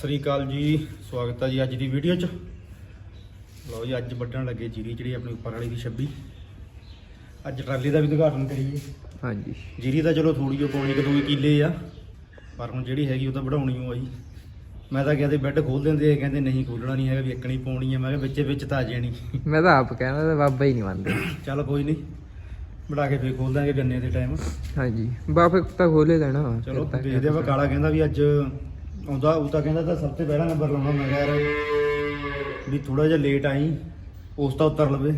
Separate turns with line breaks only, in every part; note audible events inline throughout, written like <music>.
ਸ੍ਰੀ ਅਕਾਲ ਜੀ। ਸਵਾਗਤ ਹੈ ਜੀ ਅੱਜ ਦੀ ਵੀਡੀਓ 'ਚ। ਲਓ ਜੀ ਅੱਜ ਵੱਢਣ ਲੱਗੇ ਜੀਰੀ ਜਿਹੜੀ ਆਪਣੀ ਉੱਪਰ ਵਾਲੀ ਦੀ 26 ਅੱਜ ਟਰਾਲੀ ਦਾ ਵੀ ਉਦਘਾਟਨ ਕਰੀਏ।
ਹਾਂਜੀ।
ਜੀਰੀ ਤਾਂ ਚਲੋ ਥੋੜੀ ਜਿਹੀ ਪਾਉਣੀ ਕਿ ਦੋ ਕਿੱਲੇ ਆ ਪਰ ਹੁਣ ਜਿਹੜੀ ਹੈਗੀ ਉਹ ਤਾਂ ਵਧਾਉਣੀ ਓ ਆ ਜੀ। ਮੈਂ ਤਾਂ ਕਿਹਾ ਤੇ ਬੈੱਡ ਖੋਲ ਦਿੰਦੇ ਆ ਕਹਿੰਦੇ ਨਹੀਂ ਖੋਲਣਾ ਨਹੀਂ ਹੈਗਾ ਵੀ ਇੱਕਣੀ ਪਾਉਣੀ ਆ। ਮੈਂ ਕਿਹਾ ਵਿੱਚੇ ਵਿੱਚ ਤਾਂ ਆ ਜਾਣੀ।
ਮੈਂ ਤਾਂ ਆਪ ਕਹਿੰਦਾ ਤੇ ਬਾਬਾ ਹੀ ਨਹੀਂ ਮੰਨਦੇ।
ਚੱਲ ਕੋਈ ਨਹੀਂ ਬਣਾ ਕੇ ਫੇਰ ਖੋਲ ਦਾਂਗੇ ਗੰਨੇ ਦੇ ਟਾਈਮ।
ਹਾਂਜੀ। ਬਾਬਾ ਤਾਂ ਖੋਲੇ ਲੈਣਾ।
ਚਲੋ ਦੇਖਦੇ ਆਪਾਂ ਕਾਲਾ ਕਹਿੰਦਾ ਵੀ ਅੱਜ ਆਉਂਦਾ ਉਹ ਤਾਂ ਕਹਿੰਦਾ ਤਾਂ ਸਭ ਤੋਂ ਪਹਿਲਾ ਨੰਬਰ ਲਾਉਣਾ ਮੈਂ ਕਿਹਾ ਯਾਰ ਵੀ ਥੋੜਾ ਜਿਹਾ ਲੇਟ ਆਈ ਉਸ ਤਾਂ ਉਤਰ ਲਵੇ।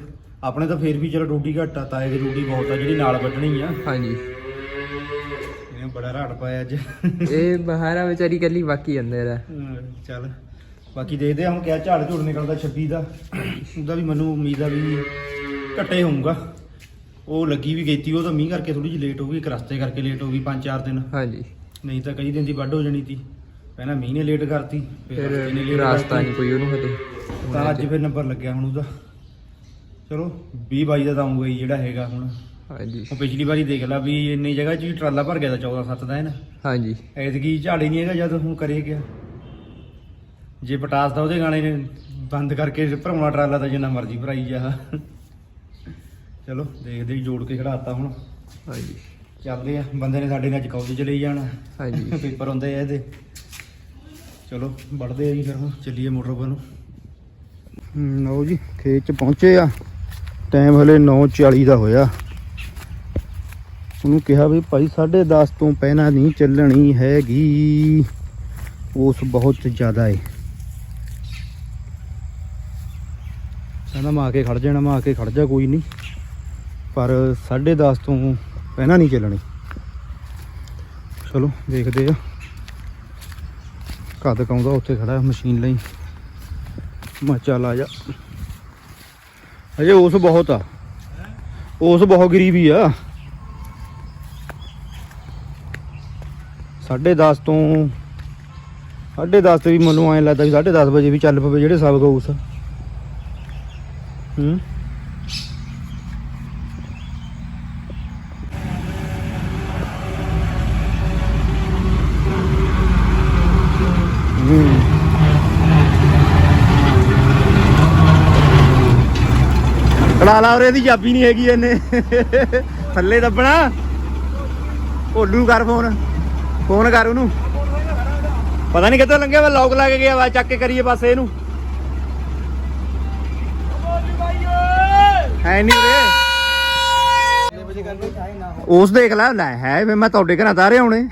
ਆਪਣੇ ਤਾਂ ਫੇਰ ਵੀ ਚਲੋ ਡਿਊਟੀ ਘੱਟ ਆ ਤਾਏ ਦੀ ਡਿਊਟੀ ਬਹੁਤ ਆ ਜਿਹੜੀ ਨਾਲ ਵੱਢਣੀ ਆ।
ਹਾਂਜੀ।
ਇਹਨੇ ਬੜਾ ਰਾੜ ਪਾਇਆ ਅੱਜ।
ਇਹ ਬਹਾਰਾ ਵਿਚਾਰੀ ਕੱਲੀ ਬਾਕੀ ਅੰਦਰ ਹੈ
ਅਮ ਚੱਲ। ਬਾਕੀ ਦੇਖਦੇ ਆ ਹੁਣ ਕਿਆ ਝਾੜ ਝੂੜ ਨਿਕਲਦਾ 26 ਦਾ। ਉਹਦਾ ਵੀ ਮੈਨੂੰ ਉਮੀਦ ਆ ਵੀ ਘੱਟੇ ਹੋਊਗਾ। ਉਹ ਲੱਗੀ ਵੀ ਗਈਤੀ ਉਹ ਤਾਂ ਮੀਂਹ ਕਰਕੇ ਥੋੜੀ ਜਿਹੀ ਲੇਟ ਹੋ ਗਈ ਇੱਕ ਰਸਤੇ ਕਰਕੇ ਲੇਟ ਹੋ ਗਈ 5-4 ਦਿਨ।
ਹਾਂਜੀ।
ਨਹੀਂ ਤਾਂ ਕਈ ਦਿਨ ਦੀ ਵੱਢ ਹੋ ਜਾਣੀ ਸੀ ਪਹਿਲਾਂ ਮੀਂਹ ਨੇ ਲੇਟ ਕਰਤੀ ਨੇ
ਫਿਰ ਰਾਸਤਾ। ਨਹੀਂ ਕੋਈ ਉਹਨੂੰ ਹਲੇ
ਤਾਂ ਅੱਜ ਫਿਰ ਨੰਬਰ ਲੱਗਿਆ ਹੁਣ ਉਹਦਾ। ਚਲੋ 20 22 ਦਾ ਤਾਂ ਆਊਗਾ ਹੀ ਜਿਹੜਾ ਹੈਗਾ ਹੁਣ।
ਹਾਂਜੀ।
ਉਹ ਪਿਛਲੀ ਵਾਰੀ ਦੇਖ ਲਾ ਵੀ ਇੰਨੀ ਜਗ੍ਹਾ 'ਚ ਵੀ ਟਰਾਲਾ ਭਰ ਗਿਆ ਤਾਂ 14 7 ਦਾ ਹੈ ਨਾ।
ਹਾਂਜੀ।
ਐਤਕੀ ਝਾੜੇ ਨਹੀਂ ਹੈਗਾ ਜਦ ਹੁਣ ਕਰੇ ਗਿਆ। ਜੇ ਪਟਾਸ ਦਾ ਉਹਦੇ ਗਾਣੇ ਨੇ ਬੰਦ ਕਰਕੇ ਭਰਾਉਣਾ ਟਰਾਲਾ ਤਾਂ ਜਿੰਨਾ ਮਰਜ਼ੀ ਭਰਾਈ ਜਾ। ਚਲੋ ਦੇਖਦੇ ਜੋੜ ਕੇ ਖੜਾਤਾ ਹੁਣ।
ਹਾਂਜੀ।
ਚੱਲਦੇ ਆ ਬੰਦੇ ਨੇ ਸਾਡੇ ਨੇ ਅੱਜ ਕਾਲਜ ਲਈ ਜਾਣਾ।
ਹਾਂਜੀ।
ਪੇਪਰ ਹੁੰਦੇ ਆ ਇਹਦੇ। ਚਲੋ ਵੜਦੇ ਆ ਜੀ ਫਿਰ ਹੁਣ, ਚੱਲੀਏ ਮੋਟਰ ਕੋਲ ਨੂੰ। ਲਓ ਜੀ, ਖੇਤ ਚ ਪਹੁੰਚੇ ਆ। ਟਾਈਮ ਹਲੇ 9:40 ਦਾ ਹੋਇਆ। ਉਹਨੂੰ ਕਿਹਾ ਵੀ ਭਾਈ 10:30 ਤੋਂ ਪਹਿਲਾਂ ਨਹੀਂ ਚੱਲਣੀ ਹੈਗੀ। ਉਸ ਬਹੁਤ ਜ਼ਿਆਦਾ ਏ। ਕਹਿੰਦਾ ਮੈਂ ਕੇ ਖੜ ਜਾਣਾ, ਮਾ ਕੇ ਖੜ ਜਾ, ਕੋਈ ਨਹੀਂ। ਪਰ 10:30 ਤੋਂ ਪਹਿਲਾਂ ਨਹੀਂ ਚੱਲਣੀ। ਚਲੋ, ਦੇਖਦੇ ਆ। ਕਦ ਕਾਉਂਦਾ ਉੱਥੇ ਖੜਾ ਮਸ਼ੀਨ ਲਈ। ਮੈਂ ਚੱਲ ਆ ਜਾ। ਅਜੇ ਉਸ ਬਹੁਤ ਆ। ਉਸ ਬਹੁਤ ਗਰੀਬੀ ਆ। 10:30 ਤੋਂ 10:30 ਤੇ ਵੀ ਮੈਨੂੰ ਐਂ ਲੱਗਦਾ ਵੀ 10:30 ਵਜੇ ਵੀ ਚੱਲ ਪਵੇ ਜਿਹੜੇ ਸਭ ਉਸ ਹੂੰ? ਲਾ ਉਰੇ ਦੀ ਚਾਬੀ ਨਹੀਂ ਹੈਗੀ ਇਹਨੇ। ਥੱਲੇ ਦੱਬਣਾ। ਭੋਲੂ ਕਰ ਫੋਨ। ਫੋਨ ਕਰ ਉਹਨੂੰ। ਪਤਾ ਨਹੀਂ ਕਿੱਥੇ ਲੰਘਿਆ ਵਾ ਲੌਕ ਲਾ ਗਿਆ ਵਾ ਚੱਕ ਕੇ ਕਰੀਏ ਪਾਸੇ ਇਹਨੂੰ। ਹੈ ਨਹੀਂ ਉਰੇ। ਉਸ ਦੇਖ ਲੈ ਲੈ ਹੈ ਵੀ, ਮੈਂ ਤੁਹਾਡੇ ਘਰਾਂ ਤਾਰੇ ਆਉਣੇ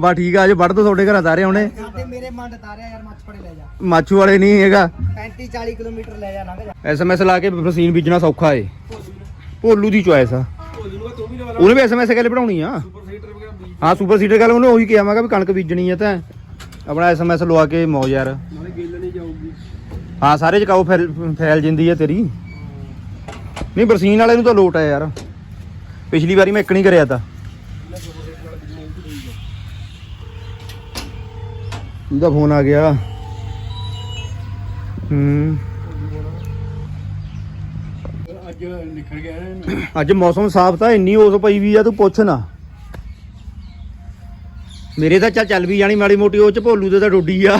ਬਾ ਠੀਕ ਆ ਅੱਜ ਵੱਢ ਦੋ ਤੁਹਾਡੇ ਘਰਾਂ ਤਾਰੇ ਆਉਣੇ
ਸਾਡੇ ਮੇਰੇ ਮੰਡ ਤਾਰਿਆ ਯਾਰ ਮੱਛ ਫੜੇ ਲੈ ਜਾ।
ਮਾਛੂ ਵਾਲੇ ਨਹੀਂ ਹੈਗਾ।
35 40 ਕਿਲੋਮੀਟਰ ਲੈ ਜਾ ਲੰਘ ਜਾ।
ਐਸਐਮਐਸ ਲਾ ਕੇ ਫਸੀਨ ਬੀਜਣਾ ਸੌਖਾ ਏ। ਭੋਲੂ ਦੀ ਚੁਆਇਸ ਆ। ਉਹਨੇ ਵੀ ਐਸਐਮਐਸ ਗੱਲ ਬਣਾਉਣੀ ਆ। ਹਾਂ ਸੁਪਰ ਸੀਡਰ ਗੱਲ ਉਹਨੇ ਉਹੀ ਕਿਹਾ ਮੈਂ ਕਿਹਾ ਵੀ ਕਣਕ ਬੀਜਣੀ ਆ ਤਾਂ। ਆਪਣਾ ਐਸਐਮਐਸ ਲਵਾ ਕੇ ਮੌਜ ਯਾਰ।
ਨਾਲੇ ਗਿੱਲ ਨਹੀਂ ਜਾਊਗੀ।
ਹਾਂ ਸਾਰੇ ਚਕਾਓ ਫੈਲ ਫੈਲ ਜਾਂਦੀ ਆ ਤੇਰੀ। ਨਹੀਂ ਬਰਸੀਨ ਵਾਲੇ ਨੂੰ ਤਾਂ ਲੋਟ ਆ ਯਾਰ। ਪਿਛਲੀ ਵਾਰੀ ਮੈਂ ਇੱਕ ਨਹੀਂ ਕਰਿਆ ਤਾਂ। ਇਹਦਾ ਫੋਨ ਆ ਗਿਆ। ਹੂੰ।
ਅੱਜ ਨਿਕਲ ਗਿਆ
ਅੱਜ ਮੌਸਮ ਸਾਫ਼ ਤਾਂ ਇੰਨੀ ਉਸ ਪਈ ਵੀ ਆ ਤੂੰ ਪੁੱਛ ਨਾ। ਮੇਰੇ ਤਾਂ ਚੱਲ ਚੱਲ ਵੀ ਜਾਣੀ ਮਾੜੀ ਮੋਟੀ ਉਹ ਚ ਭੋਲੂ ਦੇ ਤਾਂ ਡੋਡੀ ਆ।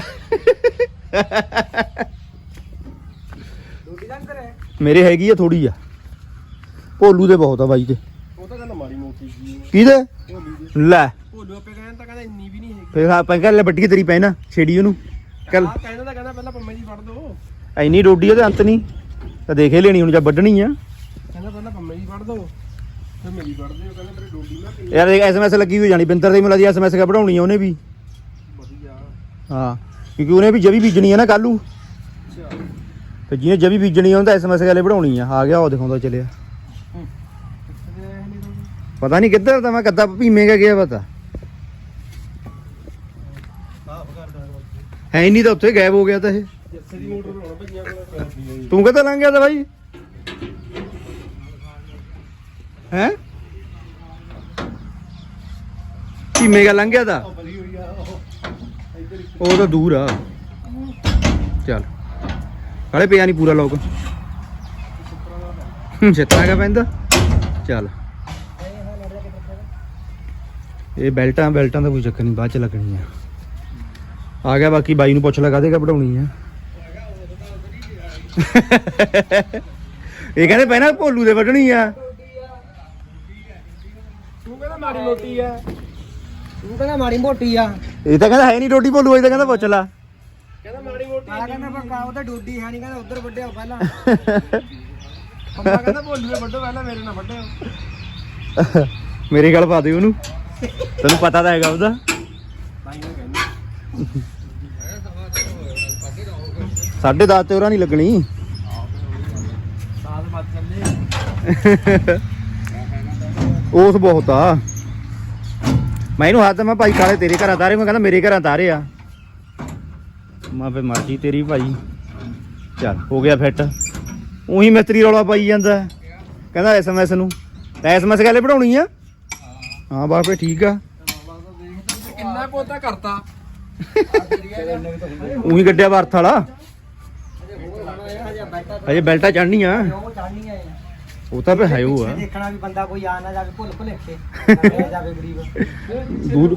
ਡੋਡੀ ਦਾ ਕਰੇ
ਮੇਰੇ ਹੈਗੀ ਆ ਥੋੜੀ ਆ। ਭੋਲੂ ਦੇ ਬਹੁਤ ਆ ਬਾਈ ਤੇ
ਉਹ ਤਾਂ ਕਹਿੰਦਾ ਮਾੜੀ ਮੋਟੀ ਜੀ
ਕਿਹਦੇ? ਲੈ
ਭੋਲੂ ਆਪੇ ਕਹਿੰਦਾ ਤਾਂ ਕਹਿੰਦਾ ਇੰਨੀ ਵੀ ਨਹੀਂ ਹੈਗੀ
ਫੇਰ ਆਪਾਂ ਕੱਲ ਵੱਡੀ ਤੇਰੀ ਪੈਣਾ ਛੇੜੀ ਉਹਨੂੰ। ਕੱਲ
ਕਹਿੰਦਾ ਤਾਂ ਕਹਿੰਦਾ ਪਹਿਲਾਂ ਪੰਮੇ ਦੀ ਫੜ ਦੋ।
ਐਨੀ ਡੋਡੀ ਉਹਦੇ ਅੰਤ ਨਹੀਂ ਤਾਂ ਦੇਖੇ ਲੈਣੀ ਹੁਣ ਜਾਂ ਵੱਢਣੀ ਆ।
ਕਹਿੰਦਾ ਪਹਿਲਾਂ ਪੰਮੇ ਦੀ ਫੜ ਦੋ। ਫਿਰ ਮੇਰੀ ਫੜ ਦਿਓ ਕਹਿੰਦਾ ਤੇਰੀ ਡੋਡੀ ਨਾ ਕਿੰਨੀ
ਯਾਰ ਐਸਐਮਐਸ ਲੱਗੀ ਹੋਈ ਜਾਣੀ ਬਿੰਦਰ ਦੇ ਮਿਲਾ ਦੀ ਐਸਐਮਐਸ ਕਾ ਬਣਾਉਣੀ ਆ ਉਹਨੇ ਵੀ।
ਵਧੀਆ।
ਹਾਂ ਕਿਉਂਕਿ ਉਹਨੇ ਵੀ ਜਵੀ ਬੀਜਣੀ ਆ ਨਾ ਕੱਲੂ
ਅੱਛਾ।
ਤੇ ਜਿਹਨੇ ਜਵੀ ਬੀਜਣੀ ਆ ਉਹਦਾ ਐਸਐਮਐਸ ਗਾਲੇ ਬਣਾਉਣੀ ਆ। ਆ ਗਿਆ ਉਹ ਦਿਖਾਉਂਦਾ ਚੱਲਿਆ। ਪਤਾ ਨਹੀਂ ਕਿੱਧਰ ਤਾਂ ਮੈਂ ਕੱਦਾ ਭੀਮੇਗਾ ਗਿਆ ਪਤਾ। ਹੈ ਹੀ ਨਹੀਂ ਤਾਂ ਉੱਥੇ ਗਾਇਬ ਹੋ ਗਿਆ ਤਾਂ ਇਹ।
ਜੱਸੇ ਦੀ ਮੋਟਰ ਹੋਣਾ ਭਈਆਂ ਕੋਲ
ਤੂੰ ਕਿੱਥੇ ਲੰਘ ਗਿਆ ਤਾਂ ਬਾਈ? ਹੈ? ਭੀਮੇਗਾ ਲੰਘ ਗਿਆ ਤਾਂ।
ਉਹ
ਤਾਂ ਦੂਰ ਆ। ਚੱਲ। ਹਲੇ ਪਿਆ ਨਹੀਂ ਪੂਰਾ ਲੋਕ। ਛੇਤਰਾ ਕਾ ਪੈਂਦਾ। ਚੱਲ। ਇਹ ਬੈਲਟਾਂ ਬੈਲਟਾਂ ਦਾ ਕੋਈ ਚੱਕਰ ਨਹੀਂ, ਬਾਅਦ ਚ ਲੱਗਣੀ ਆ ਆ ਗਿਆ ਬਾਕੀ ਬਾਈ ਨੂੰ ਪੁੱਛ ਲੈ ਕਾਹਦੇ ਕਾ ਬਣਾਉਣੀ ਆ। ਇਹ ਕਹਿੰਦੇ ਪਹਿਲਾਂ ਭੋਲੂ ਦੇ ਵੱਢਣੀ ਆ।
ਤੂੰ ਕਹਿੰਦਾ ਮਾੜੀ ਮੋਟੀ ਆ।
ਤੂੰ ਕਹਿੰਦਾ ਮਾੜੀ ਮੋਟੀ ਆ।
ਇਹ ਤਾਂ ਕਹਿੰਦਾ ਹੈ ਨਹੀਂ ਰੋਟੀ ਭੋਲੂ ਇਹ ਤਾਂ ਕਹਿੰਦਾ ਪੁੱਛ ਲਾ।
ਕਹਿੰਦਾ ਮਾੜੀ ਮੋਟੀ
ਆ। ਕਹਿੰਦਾ ਪੱਕਾ ਉਹ ਤਾਂ ਡੋਡੀ ਹੈ ਨਹੀਂ ਕਹਿੰਦਾ ਉਧਰ ਵੱਡਿਆ ਪਹਿਲਾਂ।
ਅੰਮਾ ਕਹਿੰਦਾ ਭੋਲੂ ਦੇ ਵੱਡੋ ਪਹਿਲਾਂ ਮੇਰੇ ਨਾਲ ਵੱਡਿਓ
ਮੇਰੀ ਗੱਲ ਪਾ ਦੇ ਉਹਨੂੰ। ਤੈਨੂੰ ਪਤਾ ਤਾਂ ਹੈਗਾ ਉਹਦਾ।
ਨੇ
ਸਾਢੇ ਦਸ ਤੇ ਉਹਨਾਂ ਨਹੀਂ ਲੱਗਣੀ। ਉਸ ਬਹੁਤ ਆ। ਮੈਂ ਇਹਨੂੰ ਹੱਥ ਮੈਂ ਭਾਈ ਕਾਲੇ ਤੇਰੇ ਘਰਾਂ ਤਾਰੇ ਮੈਂ ਕਹਿੰਦਾ ਮੇਰੇ ਘਰਾਂ ਤਾਰੇ ਆ। ਮੈਂ ਫੇ ਮਰਜ਼ੀ ਤੇਰੀ ਭਾਈ। ਚੱਲ, ਹੋ ਗਿਆ ਫਿੱਟ ਉਹੀ ਮਿਸਤਰੀ ਰੌਲਾ ਪਾਈ ਜਾਂਦਾ। ਕਹਿੰਦਾ ਐਸਐਮਐਸ ਨੂੰ। ਤਾਂ ਐਸਐਮਐਸ ਗੱਲੇ ਪੜਾਉਣੀ ਆ? ਹਾਂ ਬਾ ਫੇ ਠੀਕ ਆ।
ਕਿੰਨਾ ਪੋਤਾ ਕਰਤਾ?
ਉਹੀ ਗੱਡਿਆ ਵਰਥ ਵਾਲਾ। ਅਜੇ ਬੈਲਟਾ ਚੜਨੀ ਆ
ਉਹ ਆ
ਤਾਂ ਫੇ ਹੈ ਉਹ ਆ।
ਦੇਖਣਾ ਵੀ ਬੰਦਾ ਕੋਈ ਆ ਨਾ ਜਾਵੇ ਭੁੱਲ ਭੁਲੇਖੇ ਜਾਵੇ ਗਰੀਬ।
ਦੂਰ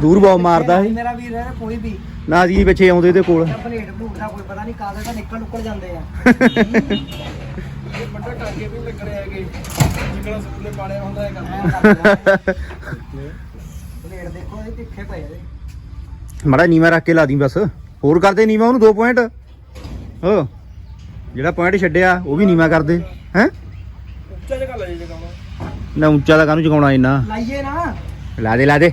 ਦੂਰ ਬਹੁਤ ਮਾਰਦਾ ਇਹ
ਮੇਰਾ ਵੀਰ ਹੈ ਕੋਈ ਵੀ
ਨਾ ਜੀ ਪਿੱਛੇ ਆਉਂਦੇ ਇਹਦੇ ਕੋਲ।
ਪਲੇਟ ਭੂਟ ਦਾ ਕੋਈ ਪਤਾ ਨਹੀਂ ਕਾਦੇ ਦਾ ਨਿਕਲ ਨੁਕਲ ਜਾਂਦੇ ਆ।
ਇਹ ਵੱਡਾ ਟਾਂਗੇ ਵੀ ਲੱਗਣੇ ਹੈਗੇ ਜਿਕਣਾ ਸਕੂਲੇ ਪਾੜਿਆ ਹੁੰਦਾ ਹੈ ਕਰਦਾ
ਪਲੇਟ ਦੇਖੋ ਇਹਦੇ ਤਿੱਖੇ ਪਏ ਇਹਦੇ
ਮੜਾ ਨੀਵਾ ਰੱਖ ਕੇ ਲਾ ਦੀ ਬਸ। ਹੋਰ ਕਰਦੇ ਨੀਵਾ ਉਹਨੂੰ 2 ਪੁਆਇੰਟ ਹੋ ਜਿਹੜਾ ਪੁਆਇੰਟ ਛੱਡਿਆ ਉਹ ਵੀ ਨੀਵਾ ਕਰਦੇ। ਹੈ?
ਉੱਚਾ ਲੈ
ਨਾ ਉੱਚਾ ਦਾ ਕਾਹਨੂੰ ਚਕਾਉਣਾ ਇੰਨਾ?
ਲਾਈਏ ਨਾ।
ਲਾ ਦੇ ਲਾ ਦੇ।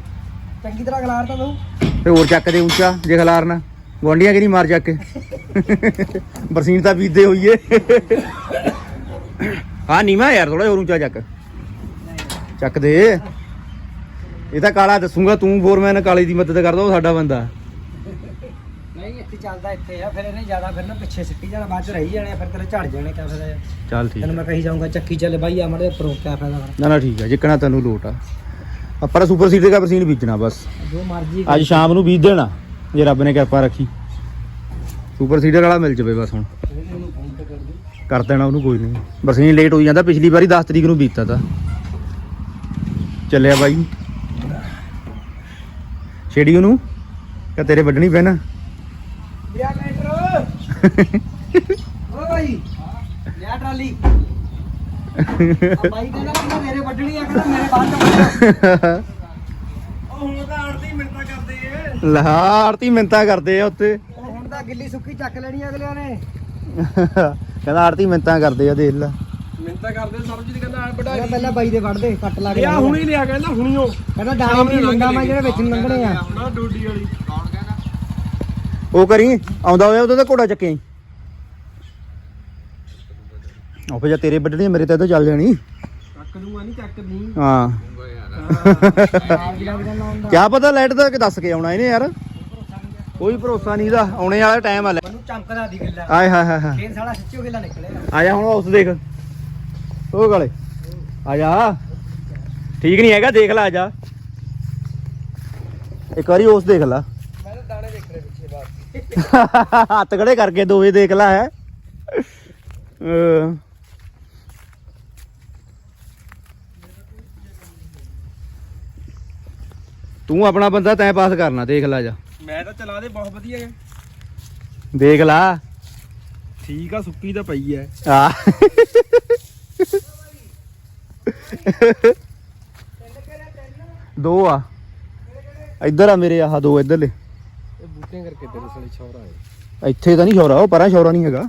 ਚੰਗੀ ਤਰ੍ਹਾਂ ਖਲਾਰ ਤਾਂ ਤੂੰ।
ਤੇ ਹੋਰ ਚੱਕ ਦੇ ਉੱਚਾ ਜੇ ਖਲਾਰਨਾ ਗੁਆਂਢੀਆਂ ਕਿ ਨਹੀਂ ਮਾਰ ਚੱਕ ਕੇ? ਬਰਸੀਨ ਤਾਂ ਬੀਜਦੇ ਹੋਈਏ। ਹਾਂ ਨੀਵਾ ਯਾਰ ਥੋੜਾ ਹੋਰ ਉੱਚਾ ਚੱਕ। ਚੱਕ ਦੇ। ਇਹ ਤਾਂ ਕਾਲਾ ਦੱਸੂਗਾ ਤੂੰ ਫੋਰਮੈਨ ਕਾਲੇ ਦੀ ਮਦਦ ਕਰਦਾ ਉਹ ਸਾਡਾ ਬੰਦਾ।
ਨਹੀਂ ਇੱਥੇ ਚੱਲਦਾ ਇੱਥੇ ਆ ਫਿਰ ਇਹਨੇ ਜ਼ਿਆਦਾ ਫਿਰ ਨਾ ਪਿੱਛੇ ਸਿੱਟੀ ਜਾਣਾ ਬਾਅਦ ਚ ਰਹੀ ਜਾਣੇ ਫਿਰ ਤੇਰੇ ਝੜ ਜਾਣੇ ਕਿਆ ਫਾਇਦਾ?
ਚੱਲ ਠੀਕ
ਤੈਨੂੰ ਮੈਂ ਕਹੀ ਜਾਊਂਗਾ ਚੱਕੀ ਚੱਲੇ ਬਾਈ ਆ ਮੜੇ ਉੱਪਰੋਂ ਕਿਆ ਫਾਇਦਾ ਫਿਰ।
ਨਾ ਨਾ ਠੀਕ ਹੈ ਜਿੱਕਣਾ ਤੈਨੂੰ ਲੋਟ ਆ। ਆਪਾਂ ਤਾਂ ਸੁਪਰ ਸੀਡਰ ਦਾ ਬਰਸੀਨ ਬੀਜਣਾ ਬਸ।
ਜੋ ਮਰਜ਼ੀ
ਅੱਜ ਸ਼ਾਮ ਨੂੰ ਬੀਜ ਦੇਣਾ ਜੇ ਰੱਬ ਨੇ ਕਿਰਪਾ ਰੱਖੀ। ਸੁਪਰ ਸੀਡਰ ਵਾਲਾ ਮਿਲ ਜਵੇ ਬਸ ਹੁਣ। ਕਰ ਦੇਣਾ ਉਹਨੂੰ ਕੋਈ ਨਹੀਂ। ਬਰਸੀਨ ਲੇਟ ਹੋਈ ਜਾਂਦਾ ਪਿਛਲੀ ਵਾਰੀ 10 ਤਰੀਕ ਨੂੰ ਬੀਜਤਾ ਤਾ। ਚੱਲਿਆ ਬਾਈ। ਛੇੜੀ ਉਹਨੂੰ? ਕਿ ਤੇਰੇ ਵੱਢਣੀ ਪੈਣਾ?
ਲਿਆ ਲੈਟਰ ਓ ਬਾਈ ਲਿਆ ਟਰਾਲੀ। ਆ ਬਾਈ ਕਹਿੰਦਾ ਕਹਿੰਦਾ ਮੇਰੇ ਵੱਢਣੀ ਆ ਕਹਿੰਦਾ ਮੇਰੇ ਬਾਅਦ
ਉਹ ਹੁਣ ਤਾਂ ਆੜਤੀ ਮਿੰਟਾਂ ਕਰਦੇ ਏ
ਲਹਾਰਤੀ ਮਿੰਤਾ ਕਰਦੇ ਆ ਉੱਤੇ
ਹੁਣ ਤਾਂ ਗਿੱਲੀ ਸੁੱਕੀ ਚੱਕ ਲੈਣੀ ਅਗਲਿਆਂ ਨੇ।
ਕਹਿੰਦਾ ਆਰਤੀ ਮਿੰਤਾ ਕਰਦੇ ਆ ਦੇਖ ਲੈ।
ਮਿੰਟਾਂ ਕਰਦੇ ਸਰਬਜੀਤ ਕਹਿੰਦਾ ਆ
ਕਹਿੰਦਾ
ਵਢਾਈ
ਪਹਿਲਾਂ ਬਾਈ ਦੇ ਵੱਢਦੇ ਕੱਟ ਲਾ ਕੇ
ਲਿਆ ਹੁਣੀ ਲਿਆ ਕਹਿੰਦਾ ਹੁਣੀਓ।
ਕਹਿੰਦਾ ਡਾਲੀ ਨਹੀਂ ਲੰਗਾ ਮੈਂ ਜਿਹੜੇ ਵਿੱਚ ਨੂੰ ਲੰਘਣੇ ਆ
ਨਾ ਡੋਡੀ ਵਾਲੀ।
ਉਹ ਕਰੀ ਆਉਂਦਾ ਹੋਇਆ ਉਹਦਾ ਤਾਂ ਘੋੜਾ ਚੱਕੇ ਆਈ ਉਹ ਫੇ ਜੇ ਤੇਰੇ ਵੱਢਣੀ ਮੇਰੇ ਤਾਂ ਇੱਧਰ ਚੱਲ ਜਾਣੀ।
ਚੱਕ ਦੂੰਗਾ ਨਹੀਂ ਚੱਕ ਦੀ
ਹਾਂ।
ਆਗ ਲੱਗ ਜਾਂਦਾ ਹੁੰਦਾ
ਕਿਆ ਪਤਾ ਲਾਈਟ ਦਾ ਕਿ ਦੱਸ ਕੇ ਆਉਣਾ ਇਹਨੇ ਯਾਰ। ਕੋਈ ਭਰੋਸਾ ਨਹੀਂ ਦਾ ਆਉਣੇ ਵਾਲਾ ਟਾਈਮ ਆ ਲੈ।
ਮੈਨੂੰ ਚਮਕਦਾ ਦੀ ਗਿੱਲਾ।
ਆਏ ਹਾਏ ਹਾਏ ਹਾਏ।
ਸਾਲਾ ਸੱਚੋ ਗਿੱਲਾ ਨਿਕਲੇਗਾ
ਆ। ਜਾ ਹੁਣ ਉਸ ਦੇਖ। ਉਹ ਗਲੇ। ਆ ਜਾ। ਠੀਕ ਨਹੀਂ ਹੈਗਾ ਦੇਖ ਲੈ ਆ ਜਾ। ਇੱਕ ਵਾਰੀ ਉਸ ਦੇਖ ਲੈ।
ਮੈਂ ਤਾਂ ਦਾਣੇ ਦੇਖ ਰਿਹਾ ਪਿੱਛੇ ਬਾਅਦ
ਹੱਥ ਖੜੇ ਕਰਕੇ ਦੋਵੇਂ ਦੇਖ ਲੈ ਹੈ। ਤੂੰ ਆਪਣਾ ਬੰਦਾ ਤੈਂ ਪਾਸ ਕਰਨਾ ਦੇਖ ਲੈ ਜਾ।
ਮੈਂ ਤਾਂ ਚਲਾ ਦੇ ਬਹੁਤ ਵਧੀਆ ਹੈ।
ਦੇਖ ਲਾ।
ਠੀਕ ਆ ਸੁੱਕੀ ਤਾਂ ਪਈ ਐ
ਆ। <laughs> ਦੋ ਆ। ਇੱਧਰ ਆ ਮੇਰੇ ਆਹ ਦੋ ਇੱਧਰਲੇ।
ਇਹ ਬੂਟੇ ਕਰਕੇ ਤੇਰੇ ਸਾਲੇ ਛੌਰਾ ਹੈ।
ਇੱਥੇ ਤਾਂ ਨਹੀਂ ਸ਼ੌਰਾ ਉਹ ਪਰਾਂ ਸ਼ੌਰਾ ਨਹੀਂ ਹੈਗਾ।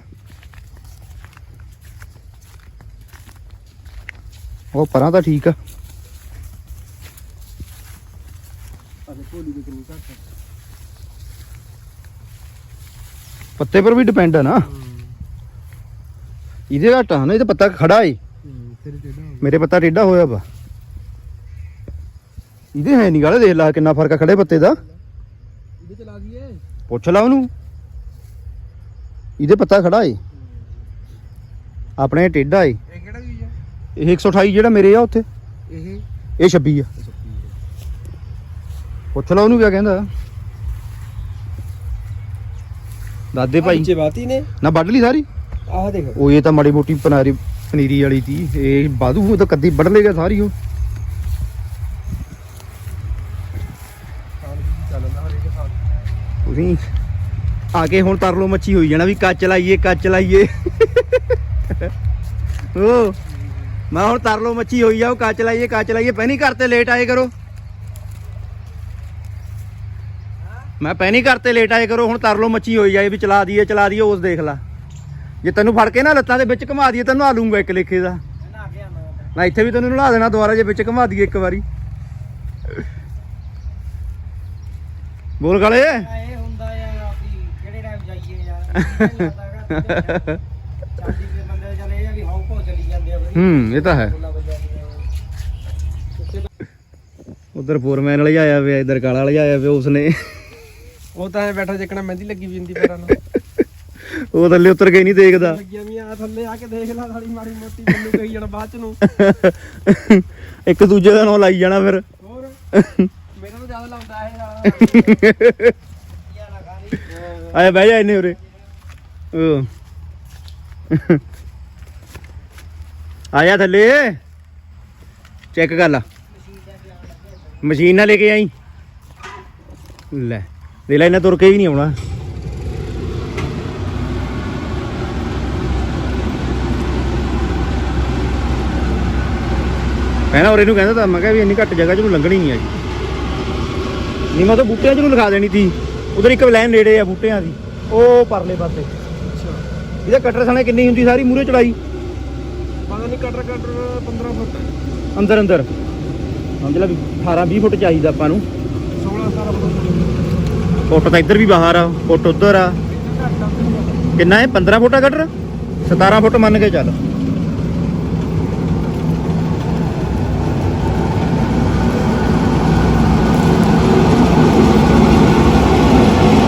ਉਹ ਪਰਾਂ ਤਾਂ ਠੀਕ ਆ।
ਅਰੇ ਭੋਲੀ ਦੇ ਕਿੰਨੀ ਘੱਟ
ਪੱਤੇ ਪਰ ਵੀ ਡਿਪੈਂਡ ਆ ਨਾ। ਇਹਦੇ ਘੱਟ ਆ ਨਾ ਇਹ ਤਾਂ ਪੱਤਾ ਖੜਾ ਏ।
ਹੂੰ ਤੇਰੇ ਟੇਡਾ ਹੋ
ਮੇਰੇ ਪੱਤਾ ਟੇਢਾ ਹੋਇਆ ਵਾ। ਇਹਦੇ ਹੈ ਨਹੀਂ ਗਾਲੇ ਦੇਖ ਲਾ ਕਿੰਨਾ ਫ਼ਰਕ ਆ ਖੜੇ ਪੱਤੇ ਦਾ।
ਇਹਦੇ ਚਲਾ ਦਈਏ
ਪੁੱਛ ਲਾ ਉਹਨੂੰ। ਇਹਦੇ ਪੱਤਾ ਖੜਾ ਏ। ਆਪਣੇ ਟੇਢਾ ਏ।
ਇਹ ਕਿਹੜਾ ਹੈ
ਇਹ 128 ਜਿਹੜਾ ਮੇਰੇ ਆ ਉੱਥੇ।
ਇਹ?
ਇਹ 26 ਆ। ਪੁੱਛ ਲਾ ਉਹਨੂੰ ਕਿਆ ਕਹਿੰਦਾ। ਦਾਦੇ ਭਾਈ।
ਬਾਤੀ ਨੇ।
ਨਾ ਵੱਢ ਲਈ ਸਾਰੀ?
ਆਹ ਦੇਖ।
ਉਹ ਇਹ ਤਾਂ ਮਾੜੀ ਮੋਟੀ ਪਨਾਰੀ ਪਨੀਰੀ ਵਾਲੀ ਤੀ ਇਹ ਬਾਦੂ ਉਹ ਤਾਂ ਕੱਦੀ ਵੱਢ ਲੇਗਾ ਸਾਰੀ ਉਹ। ਤੁਸੀਂ ਆ ਕੇ ਹੁਣ ਤਰਲੋ ਮੱਛੀ ਹੋਈ ਜਾਣਾ ਵੀ ਕੱਚ ਲਾਈਏ ਕੱਚ ਲਾਈਏ। ਓ, ਮੈਂ ਹੁਣ ਤਰਲੋ ਮੱਛੀ ਹੋਈ ਜਾਓ ਕੱਚ ਲਾਈਏ ਕੱਚ ਲਾਈਏ ਪੈਣੀ ਘਰ ਤੇ ਲੇਟ ਆਏ ਕਰੋ। ਮੈਂ ਪੈਣੀ ਘਰ ਤੇ ਲੇਟ ਆਏ ਕਰੋ, ਹੁਣ ਤਰਲੋ ਮੱਛੀ ਹੋਈ ਜਾਏ ਵੀ ਚਲਾ ਦਈਏ ਚਲਾ ਦਈਏ, ਉਸ ਦੇਖ ਲਾ। ਜੇ ਤੈਨੂੰ ਫੜ ਕੇ ਨਾ ਲੱਤਾਂ ਦੇ ਵਿੱਚ ਘੁਮਾ ਦਈਏ, ਤੈਨੂੰ ਆ ਲੂੰਗਾ ਇੱਕ ਲੇਖੇ ਦਾ।
ਨਾ
ਇੱਥੇ ਵੀ ਤੈਨੂੰ ਨਲਾ ਦੇਣਾ ਦੁਬਾਰਾ, ਜੇ ਵਿੱਚ ਘੁਮਾ ਦਈਏ ਇੱਕ ਵਾਰੀ। ਬੋਲ ਗਾਲੇ।
ਇਹ ਹੁੰਦਾ ਆ ਵੀ ਕਿਹੜੇ ਟਾਈਮ ਜਾਈਏ ਯਾਰ ਹੂੰ,
ਇਹ ਤਾਂ ਹੈ। ਉਧਰ ਫੋਰਮੈਨ ਵਾਲਾ ਆਇਆ ਪਿਆ ਇਧਰ ਕਾਲਾ ਵਾਲਾ ਆਇਆ ਪਿਆ ਉਸਨੇ।
ਉਹ ਤਾਂ ਐ ਬੈਠਾ ਜਿੱਕਣਾ ਮਹਿੰਦੀ ਲੱਗੀ ਵੀ ਹੁੰਦੀ ਪੈਰਾਂ ਨੂੰ
ਉਹ ਥੱਲੇ ਉਤਰ ਕੇ ਨਹੀਂ ਦੇਖਦਾ।
ਲੱਗੀਆਂ ਵੀ ਆ ਥੱਲੇ ਆ ਕੇ ਦੇਖ ਲੈ ਸਾਲੀ ਮਾੜੀ ਮੋਟੀ ਮੈਨੂੰ ਕਹੀ ਜਾਣਾ ਬਾਅਦ ਚ ਨੂੰ।
ਇੱਕ ਦੂਜੇ ਦਾ ਨਾਂ ਲਾਈ ਜਾਣਾ ਫਿਰ।
ਹੋਰ? ਮੇਰਾ ਤਾਂ ਜ਼ਿਆਦਾ ਲਾਉਂਦਾ ਇਹ
ਯਾ ਨਾ ਖਾਣੀ
ਆਇਆ ਬਹਿ ਜਾ ਇੰਨੇ ਉਰੇ। ਆਇਆ ਥੱਲੇ। ਚੈੱਕ ਕਰ ਲਾ। ਮਸ਼ੀਨ ਨਾਲ ਲੈ ਕੇ ਆਈ। ਲੈ। ਦੇ ਲੈ ਇਹਨਾਂ ਤੁਰ ਕੇ ਹੀ ਨਹੀਂ ਆਉਣਾ। ਪਹਿਲਾਂ ਔਰ ਇਹਨੂੰ ਕਹਿੰਦਾ ਤਾਂ ਮੈਂ ਕਿਹਾ ਵੀ ਇੰਨੀ ਘੱਟ ਜਗ੍ਹਾ 'ਚ ਨੂੰ ਲੰਘਣੀ ਨਹੀਂ ਹੈਗੀ ਨਹੀਂ ਮੈਂ ਤਾਂ ਬੂਟਿਆਂ 'ਚ ਨੂੰ ਲਿਖਾ ਦੇਣੀ ਸੀ। ਉਧਰ ਇੱਕ ਲਾਈਨ ਨੇੜੇ ਆ ਬੂਟਿਆਂ ਦੀ। ਉਹ ਪਰਲੇ ਪਾਸੇ। ਇਹਦਾ ਕਟਰ ਸਣੇ ਕਿੰਨੀ ਹੁੰਦੀ ਸਾਰੀ ਮੂਰੇ ਚੜਾਈ?
ਪਤਾ ਨਹੀਂ ਕਟਰ ਕਟਰ 15 ਫੁੱਟ।
ਅੰਦਰ ਅੰਦਰ। ਸਮਝ ਲੈ ਵੀ 18 20 ਫੁੱਟ ਚਾਹੀਦਾ ਆਪਾਂ ਨੂੰ।
16 17 ਫੁੱਟ।
ਫੁੱਟ ਤਾਂ ਇੱਧਰ ਵੀ ਬਾਹਰ ਆ ਫੁੱਟ ਉੱਧਰ ਆ। ਕਿੰਨਾ ਹੈ? 15 ਫੁੱਟ ਆ ਕਟਰ? 17 ਫੁੱਟ ਮੰਨ ਕੇ ਚੱਲ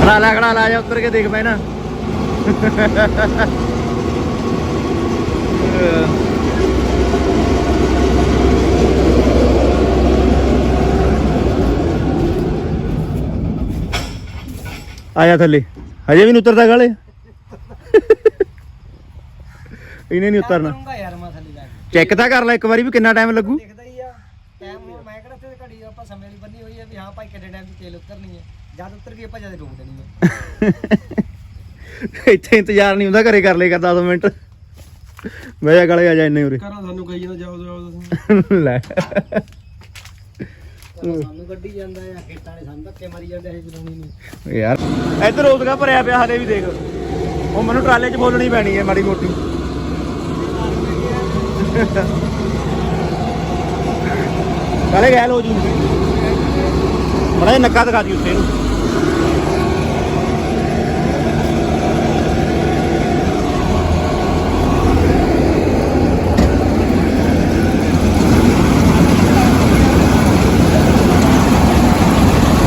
ਖੜਾ ਲਾ ਖੜਾ ਲਾ ਜਾ ਉੱਤਰ ਕੇ ਦੇਖ ਪੈ ਨਾ। ਆਇਆ ਥੱਲੇ। ਹਜੇ ਵੀ ਨਹੀਂ ਉਤਰਦਾ ਗਾਲੇ? ਇਹਨੇ ਨਹੀਂ ਉਤਰਨਾ।
ਕਰੂੰਗਾ ਯਾਰ ਮੈਂ ਥੱਲੇ ਜਾ ਕੇ।
ਚੈੱਕ ਤਾਂ ਕਰ ਲੈ ਇੱਕ ਵਾਰੀ ਵੀ ਕਿੰਨਾ ਟਾਈਮ ਲੱਗੂ।
ਦੇਖਦਾ ਹੀ ਆ। ਟਾਈਮ ਮੈਂ ਕਿਹੜਾ ਤੇ ਘੜੀ ਆਪਾਂ ਸਮੇਂ ਦੀ ਬੰਨੀ ਹੋਈ ਆ ਵੀ ਹਾਂ ਭਾਈ ਕਿੰਨੇ ਟਾਈਮ 'ਚ ਤੇਲ ਉਤਰਨੀ ਹੈ ਜਦ ਉਤਰ ਗਈ ਆਪਾਂ ਜਦ ਰੋਕ ਦੇਣੀ ਹੈ
ਇੱਥੇ ਇੰਤਜ਼ਾਰ ਨਹੀਂ ਹੁੰਦਾ ਘਰੇ ਕਰ ਲੇਗਾ 10 ਮਿੰਟ। ਬਹਿ ਜਾ ਗਾਲੇ ਆ ਜਾ ਇੰਨੇ ਉਰੇ।
ਕਰਾਂ ਸਾਨੂੰ ਕਹੀ ਜਾਂਦਾ ਜਾਓ ਜਾਓ ਤੁਸੀਂ
ਲੈ।
ਚਲੋ ਸਾਨੂੰ ਗੱਡੀ ਜਾਂਦਾ ਆ ਖੇਤਾਂ ਨੇ ਸਾਨੂੰ ਧੱਕੇ ਮਾਰੀ ਜਾਂਦੇ ਇਹ ਚਲਾਉਣੀ ਨਹੀਂ।
ਯਾਰ ਇੱਧਰ ਉਦਗਾ ਭਰਿਆ ਪਿਆ ਹਲੇ ਵੀ ਦੇਖ। ਉਹ ਮੈਨੂੰ ਟਰਾਲੇ 'ਚ ਬੋਲਣੀ ਪੈਣੀ ਹੈ ਮਾੜੀ ਮੋਟੀ। ਕਾਲੇ ਗੈਲ ਹੋ ਜੂ। ਬੜਾ ਨੱਕਾ ਦਿਖਾ ਦੀ ਉੱਤੇ ਨੂੰ।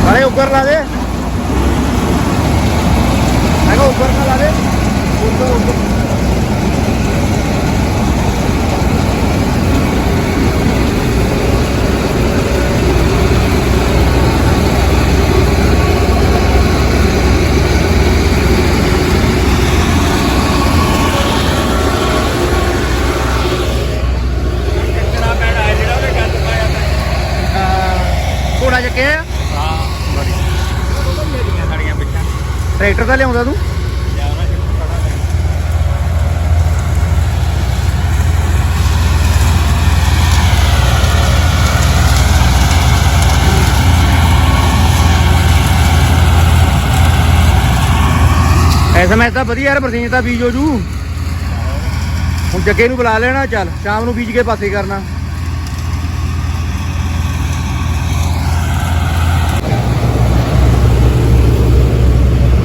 ਕਾਲੇ ਉੱਪਰ ਲਾ ਦੇ ਮੈਂ ਕਿਹਾ ਉੱਪਰ ਨਾ ਲਾ ਦੇ ਉੱਪਰ ਉੱਪਰ ਘੋੜਾ ਚੱਕਿਆ ਆ? ਟਰੈਕਟਰ ਤਾਂ ਲਿਆਉਂਦਾ ਤੂੰ? ਐਸਐਮਐਸ ਤਾਂ ਵਧੀਆ ਯਾਰ ਬਰਸੀਨ ਤਾਂ ਬੀਜ ਹੋ ਜੂ। ਹੁਣ ਜੱਗੇ ਨੂੰ ਬੁਲਾ ਲੈਣਾ, ਚੱਲ, ਸ਼ਾਮ ਨੂੰ ਬੀਜ ਕੇ ਪਾਸੇ ਕਰਨਾ।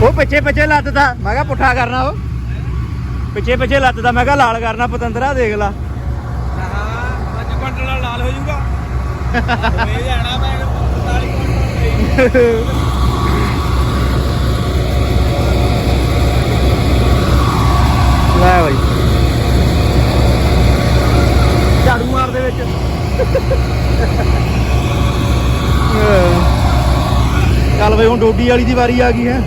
ਉਹ ਪਿੱਛੇ ਪਿੱਛੇ ਲੱਤਦਾ ਮੈਂ ਕਿਹਾ ਪੁੱਠਾ ਕਰਨਾ ਉਹ। ਪਿੱਛੇ ਪਿੱਛੇ ਲੱਤਦਾ ਮੈਂ ਕਿਹਾ ਲਾਲ ਕਰਨਾ ਪਤੰਦਰਾ, ਦੇਖ ਲਾ।
ਹਾਂ ਅੱਜ ਕੁਆਂਟਲ ਲਾਲ ਹੋ ਜਾਊਗਾ ਇਹ ਜਾਣਾ ਮੈਂ 45 ਕੁਆਂਟਲ
ਲੈ ਬਾਈ। ਝਾੜੂ ਮਾਰ ਦੇ ਵਿੱਚ। ਚੱਲ ਬਈ, ਹੁਣ ਡੋਡੀ ਵਾਲੀ ਦੀ ਵਾਰੀ ਆ ਗਈ ਹੈ।